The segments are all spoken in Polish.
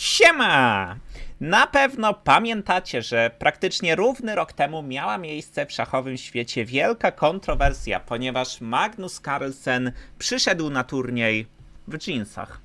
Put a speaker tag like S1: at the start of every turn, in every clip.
S1: Siema! Na pewno pamiętacie, że praktycznie równy rok temu miała miejsce w szachowym świecie wielka kontrowersja, ponieważ Magnus Carlsen przyszedł na turniej w jeansach.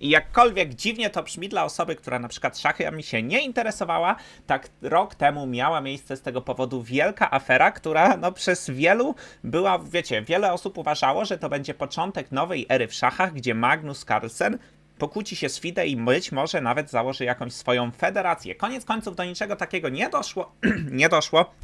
S1: I jakkolwiek dziwnie to brzmi dla osoby, która na przykład szachami się nie interesowała, tak rok temu miała miejsce z tego powodu wielka afera, która no przez wielu była, wiecie, wiele osób uważało, że to będzie początek nowej ery w szachach, gdzie Magnus Carlsen pokłóci się z FIDE i być może nawet założy jakąś swoją federację. Koniec końców do niczego takiego nie doszło, nie doszło.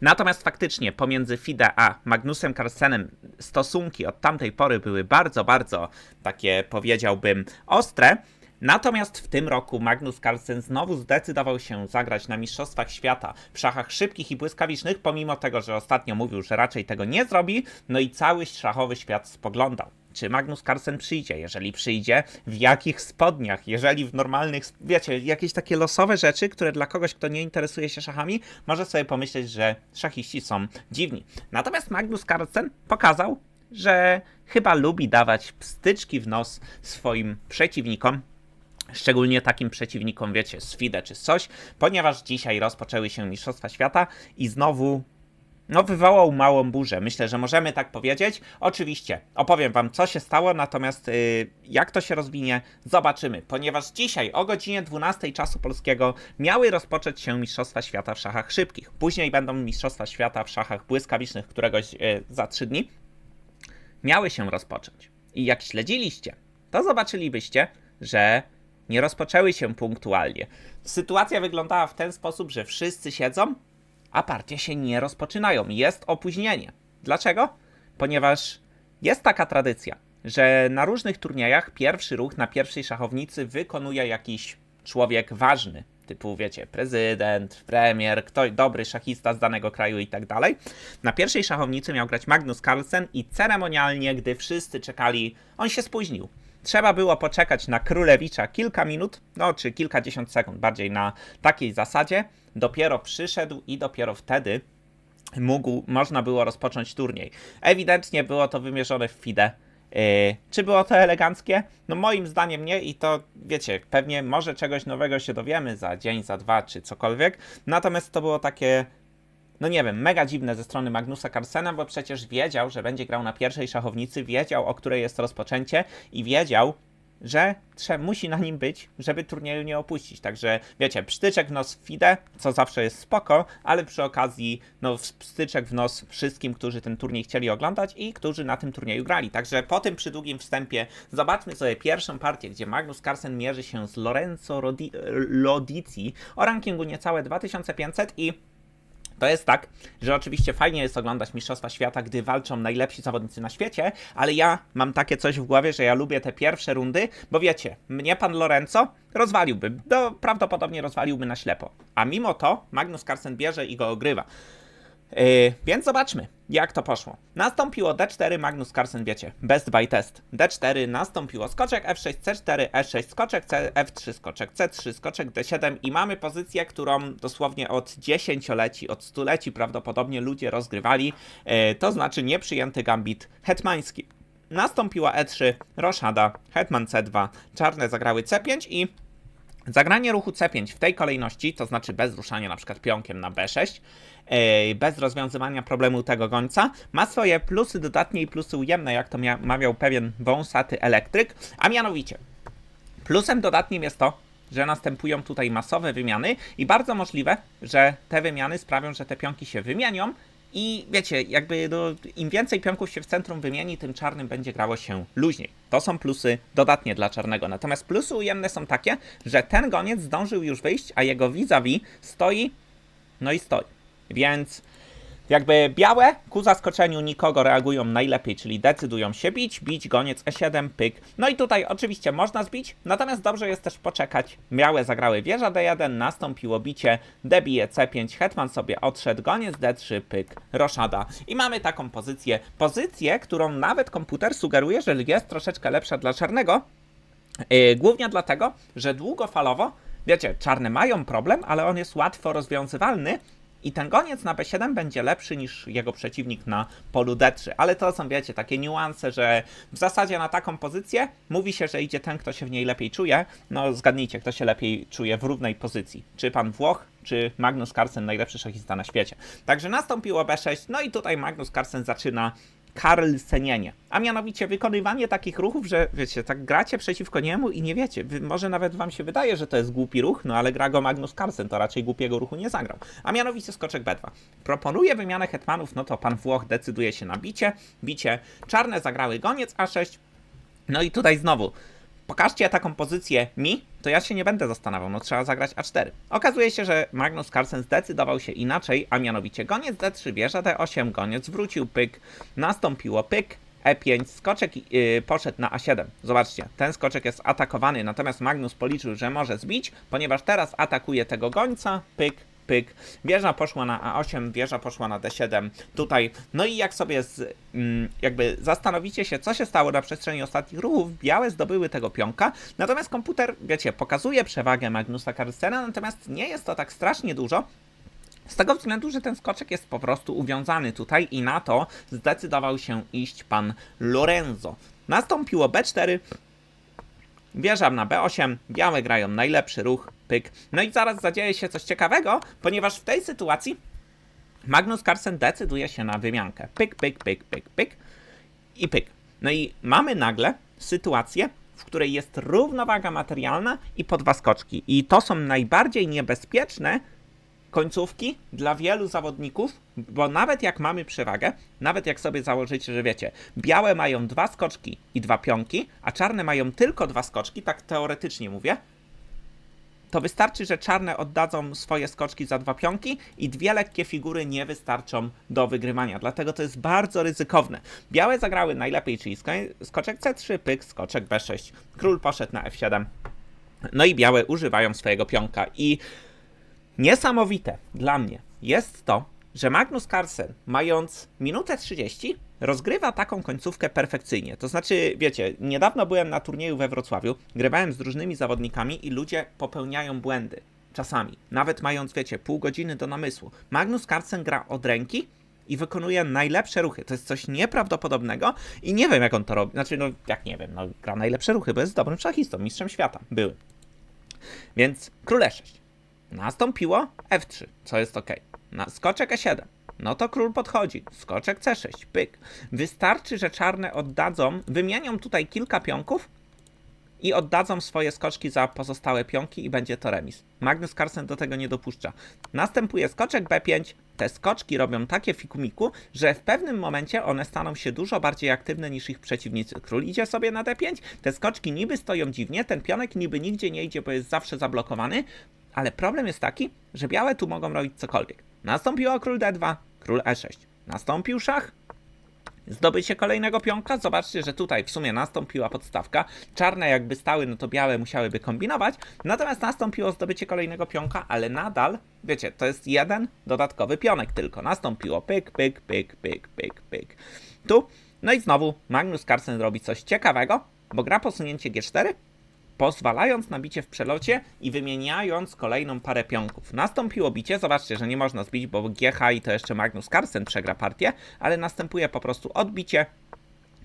S1: Natomiast faktycznie pomiędzy FIDE a Magnusem Carlsenem stosunki od tamtej pory były bardzo, bardzo takie powiedziałbym ostre. Natomiast w tym roku Magnus Carlsen znowu zdecydował się zagrać na Mistrzostwach Świata w szachach szybkich i błyskawicznych, pomimo tego, że ostatnio mówił, że raczej tego nie zrobi, no i cały szachowy świat spoglądał. Czy Magnus Carlsen przyjdzie? Jeżeli przyjdzie, w jakich spodniach? Jeżeli w normalnych, wiecie, jakieś takie losowe rzeczy, które dla kogoś, kto nie interesuje się szachami, może sobie pomyśleć, że szachiści są dziwni. Natomiast Magnus Carlsen pokazał, że chyba lubi dawać pstyczki w nos swoim przeciwnikom, Szczególnie takim przeciwnikom, wiecie, z FIDE czy coś, ponieważ dzisiaj rozpoczęły się Mistrzostwa Świata i znowu no, wywołał małą burzę. Myślę, że możemy tak powiedzieć. Oczywiście, opowiem wam, co się stało, natomiast yy, jak to się rozwinie, zobaczymy. Ponieważ dzisiaj o godzinie 12 czasu polskiego miały rozpocząć się Mistrzostwa Świata w szachach szybkich. Później będą Mistrzostwa Świata w szachach błyskawicznych któregoś yy, za 3 dni. Miały się rozpocząć. I jak śledziliście, to zobaczylibyście, że nie rozpoczęły się punktualnie. Sytuacja wyglądała w ten sposób, że wszyscy siedzą, a partie się nie rozpoczynają. Jest opóźnienie. Dlaczego? Ponieważ jest taka tradycja, że na różnych turniejach pierwszy ruch na pierwszej szachownicy wykonuje jakiś człowiek ważny. Typu, wiecie, prezydent, premier, ktoś dobry szachista z danego kraju i tak dalej. Na pierwszej szachownicy miał grać Magnus Carlsen i ceremonialnie, gdy wszyscy czekali, on się spóźnił. Trzeba było poczekać na królewicza kilka minut, no czy kilkadziesiąt sekund, bardziej na takiej zasadzie. Dopiero przyszedł i dopiero wtedy mógł, można było rozpocząć turniej. Ewidentnie było to wymierzone w FIDE. Yy, czy było to eleganckie? No moim zdaniem nie i to wiecie, pewnie może czegoś nowego się dowiemy za dzień, za dwa czy cokolwiek. Natomiast to było takie no nie wiem, mega dziwne ze strony Magnusa Carlsena, bo przecież wiedział, że będzie grał na pierwszej szachownicy, wiedział, o której jest rozpoczęcie i wiedział, że trzeba, musi na nim być, żeby turnieju nie opuścić. Także wiecie, psztyczek w nos FIDE, co zawsze jest spoko, ale przy okazji no pstyczek w nos wszystkim, którzy ten turniej chcieli oglądać i którzy na tym turnieju grali. Także po tym przydługim wstępie zobaczmy sobie pierwszą partię, gdzie Magnus Carlsen mierzy się z Lorenzo Rodi Lodici o rankingu niecałe 2500 i to jest tak, że oczywiście fajnie jest oglądać Mistrzostwa Świata, gdy walczą najlepsi zawodnicy na świecie, ale ja mam takie coś w głowie, że ja lubię te pierwsze rundy, bo wiecie, mnie pan Lorenzo rozwaliłby, no, prawdopodobnie rozwaliłby na ślepo. A mimo to Magnus Carlsen bierze i go ogrywa. Yy, więc zobaczmy, jak to poszło. Nastąpiło D4, Magnus Carlsen, wiecie, best by test. D4, nastąpiło skoczek F6, C4, E6, skoczek C, F3, skoczek C3, skoczek D7 i mamy pozycję, którą dosłownie od dziesięcioleci, od stuleci prawdopodobnie ludzie rozgrywali, yy, to znaczy nieprzyjęty gambit hetmański. Nastąpiła E3, roszada, hetman C2, czarne zagrały C5 i Zagranie ruchu C5 w tej kolejności, to znaczy bez ruszania na przykład pionkiem na B6, yy, bez rozwiązywania problemu tego gońca, ma swoje plusy dodatnie i plusy ujemne, jak to mawiał pewien wąsaty elektryk, a mianowicie plusem dodatnim jest to, że następują tutaj masowe wymiany i bardzo możliwe, że te wymiany sprawią, że te pionki się wymienią i wiecie, jakby no, im więcej pionków się w centrum wymieni, tym czarnym będzie grało się luźniej. To są plusy dodatnie dla czarnego. Natomiast plusy ujemne są takie, że ten goniec zdążył już wyjść, a jego vis-a-vis stoi, no i stoi. Więc jakby białe ku zaskoczeniu nikogo reagują najlepiej, czyli decydują się bić, bić goniec E7, pyk. No i tutaj oczywiście można zbić, natomiast dobrze jest też poczekać. Białe zagrały wieża D1, nastąpiło bicie, debije C5, hetman sobie odszedł, goniec D3, pyk, roszada. I mamy taką pozycję, pozycję, którą nawet komputer sugeruje, że jest troszeczkę lepsza dla czarnego, yy, głównie dlatego, że długofalowo Wiecie, czarne mają problem, ale on jest łatwo rozwiązywalny, i ten goniec na B7 będzie lepszy niż jego przeciwnik na polu D3. Ale to są, wiecie, takie niuanse, że w zasadzie na taką pozycję mówi się, że idzie ten, kto się w niej lepiej czuje. No zgadnijcie, kto się lepiej czuje w równej pozycji. Czy pan Włoch, czy Magnus Carlsen, najlepszy szachista na świecie. Także nastąpiło B6, no i tutaj Magnus Carlsen zaczyna Carlsenienie, a mianowicie wykonywanie takich ruchów, że wiecie, tak gracie przeciwko niemu i nie wiecie, wy, może nawet wam się wydaje, że to jest głupi ruch, no ale gra go Magnus Carlsen, to raczej głupiego ruchu nie zagrał. A mianowicie skoczek B2. Proponuje wymianę hetmanów, no to pan Włoch decyduje się na bicie, bicie, czarne zagrały goniec A6, no i tutaj znowu, pokażcie taką pozycję mi, to ja się nie będę zastanawiał, no trzeba zagrać A4. Okazuje się, że Magnus Carlsen zdecydował się inaczej, a mianowicie goniec D3, wieża D8, goniec wrócił, pyk, nastąpiło pyk, E5, skoczek yy, poszedł na A7. Zobaczcie, ten skoczek jest atakowany, natomiast Magnus policzył, że może zbić, ponieważ teraz atakuje tego gońca, pyk, pyk, wieża poszła na A8, wieża poszła na D7, tutaj, no i jak sobie z, mm, jakby zastanowicie się, co się stało na przestrzeni ostatnich ruchów, białe zdobyły tego pionka, natomiast komputer, wiecie, pokazuje przewagę Magnusa Carlsena, natomiast nie jest to tak strasznie dużo, z tego względu, że ten skoczek jest po prostu uwiązany tutaj i na to zdecydował się iść pan Lorenzo. Nastąpiło B4, Wieża na B8, białe grają najlepszy ruch, pyk. No i zaraz zadzieje się coś ciekawego, ponieważ w tej sytuacji Magnus Carlsen decyduje się na wymiankę. Pyk, pyk, pyk, pyk, pyk i pyk. No i mamy nagle sytuację, w której jest równowaga materialna i po dwa skoczki. I to są najbardziej niebezpieczne końcówki dla wielu zawodników, bo nawet jak mamy przewagę, nawet jak sobie założycie, że wiecie, białe mają dwa skoczki i dwa pionki, a czarne mają tylko dwa skoczki, tak teoretycznie mówię, to wystarczy, że czarne oddadzą swoje skoczki za dwa pionki i dwie lekkie figury nie wystarczą do wygrywania. Dlatego to jest bardzo ryzykowne. Białe zagrały najlepiej, czyli sko- skoczek C3, pyk, skoczek B6. Król poszedł na F7. No i białe używają swojego pionka i Niesamowite dla mnie jest to, że Magnus Carlsen, mając minutę 30, rozgrywa taką końcówkę perfekcyjnie. To znaczy, wiecie, niedawno byłem na turnieju we Wrocławiu, grywałem z różnymi zawodnikami i ludzie popełniają błędy. Czasami, nawet mając, wiecie, pół godziny do namysłu. Magnus Carlsen gra od ręki i wykonuje najlepsze ruchy. To jest coś nieprawdopodobnego i nie wiem, jak on to robi. Znaczy, no, jak nie wiem, no, gra najlepsze ruchy, bo jest dobrym szachistą, mistrzem świata. Były. Więc król E6. Nastąpiło F3, co jest ok. Na skoczek E7. No to król podchodzi. Skoczek C6, pyk. Wystarczy, że czarne oddadzą, wymienią tutaj kilka pionków i oddadzą swoje skoczki za pozostałe pionki i będzie to remis. Magnus Carlsen do tego nie dopuszcza. Następuje skoczek B5. Te skoczki robią takie fikumiku, że w pewnym momencie one staną się dużo bardziej aktywne niż ich przeciwnicy. Król idzie sobie na D5, te skoczki niby stoją dziwnie, ten pionek niby nigdzie nie idzie, bo jest zawsze zablokowany, ale problem jest taki, że białe tu mogą robić cokolwiek. Nastąpiło król D2, król E6. Nastąpił szach, zdobycie kolejnego pionka. Zobaczcie, że tutaj w sumie nastąpiła podstawka. Czarne jakby stały, no to białe musiałyby kombinować. Natomiast nastąpiło zdobycie kolejnego pionka, ale nadal, wiecie, to jest jeden dodatkowy pionek tylko. Nastąpiło pyk, pyk, pyk, pyk, pyk, pyk. Tu, no i znowu Magnus Carlsen robi coś ciekawego, bo gra posunięcie G4, pozwalając na bicie w przelocie i wymieniając kolejną parę pionków. Nastąpiło bicie, zobaczcie, że nie można zbić, bo GH i to jeszcze Magnus Carlsen przegra partię, ale następuje po prostu odbicie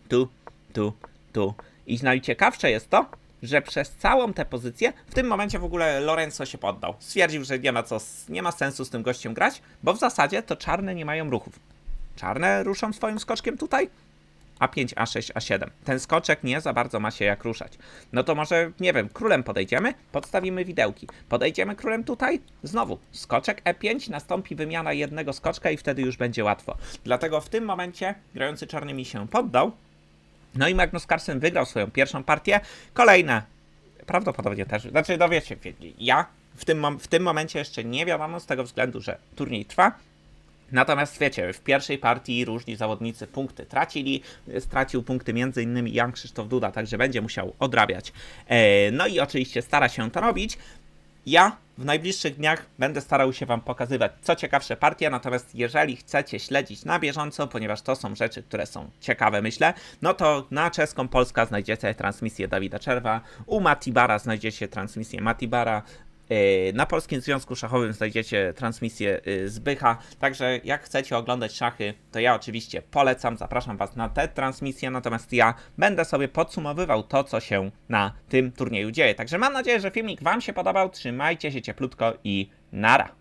S1: tu, tu, tu. I najciekawsze jest to, że przez całą tę pozycję, w tym momencie w ogóle Lorenzo się poddał. Stwierdził, że nie ma, co, nie ma sensu z tym gościem grać, bo w zasadzie to czarne nie mają ruchów. Czarne ruszą swoim skoczkiem tutaj, a5, A6, A7. Ten skoczek nie za bardzo ma się jak ruszać. No to może, nie wiem, królem podejdziemy, podstawimy widełki. Podejdziemy królem tutaj, znowu skoczek E5, nastąpi wymiana jednego skoczka i wtedy już będzie łatwo. Dlatego w tym momencie grający czarnymi się poddał. No i Magnus Carlsen wygrał swoją pierwszą partię. Kolejne prawdopodobnie też, znaczy no wiecie, ja w tym, w tym momencie jeszcze nie wiadomo z tego względu, że turniej trwa. Natomiast wiecie, w pierwszej partii różni zawodnicy punkty tracili. Stracił punkty m.in. Jan Krzysztof Duda, także będzie musiał odrabiać. E, no i oczywiście stara się to robić. Ja w najbliższych dniach będę starał się Wam pokazywać co ciekawsze partie, natomiast jeżeli chcecie śledzić na bieżąco, ponieważ to są rzeczy, które są ciekawe, myślę, no to na Czeską Polska znajdziecie transmisję Dawida Czerwa, u Matibara znajdziecie transmisję Matibara, Na Polskim Związku Szachowym znajdziecie transmisję yy, z Bycha, także jak chcecie oglądać szachy, to ja oczywiście polecam, zapraszam Was na tę transmisję, natomiast ja będę sobie podsumowywał to, co się na tym turnieju dzieje. Także mam nadzieję, że filmik Wam się podobał, trzymajcie się cieplutko i nara!